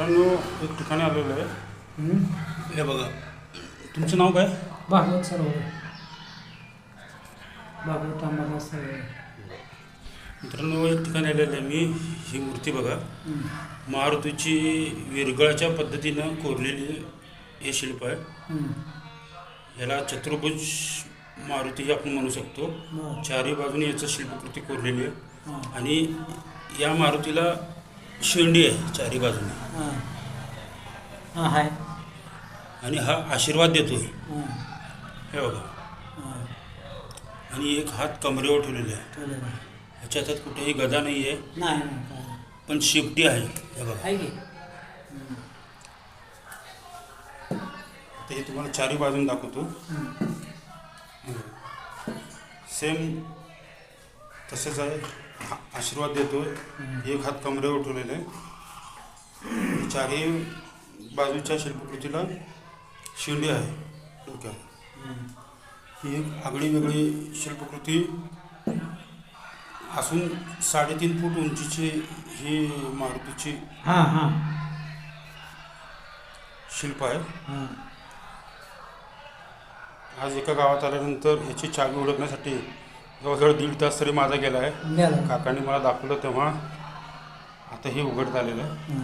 मित्रांनो एक ठिकाणी आलेलो आहे हं? हे बघा तुमचं नाव काय भागवत सरोवर भागवत सरोवर मित्रांनो एक ठिकाणी आलेलं आहे मी ही मूर्ती बघा. मारुतीची विरगळाच्या पद्धतीनं कोरलेली हे शिल्प आहे हं. याला चतुर्भुज मारुती आपण म्हणू शकतो. चारही बाजूने याचं शिल्पकृती कोरलेली आहे. आणि या मारुतीला शेंडी आहे चारही बाजूने हां. हां, हाय आणि हा आशीर्वाद देतोय हां. हे बघा हां. आणि एक हात कमरेवर ठेवलेला आहे ठेवलेलं आहे. ह्याच्या हातात कुठेही गदा नाही आहे नाही नाही काय नाही. पण शेपटी आहे हे बघा आहे की आता हे तुम्हाला चारही बाजून दाखवतो. सेम तसेच आहे आशीर्वाद देतो एक हात कमरेवर ठेवलेला आहे चारही बाजूच्या शिल्पकृतीला शिंडी आहे. डोक्यावर हं. एक आगळी वेगळी शिल्पकृती असून साडेतीन फूट उंचीची ही मारुतीची हां हां. शिल्प आहे. आज एका गावात आल्यानंतर याची चावी ओळखण्यासाठी जवळजवळ दीड तास तरी माझा गेला आहे गेला. काकांनी मला दाखवलं तेव्हा आता हे उघडत आलेलं आहे.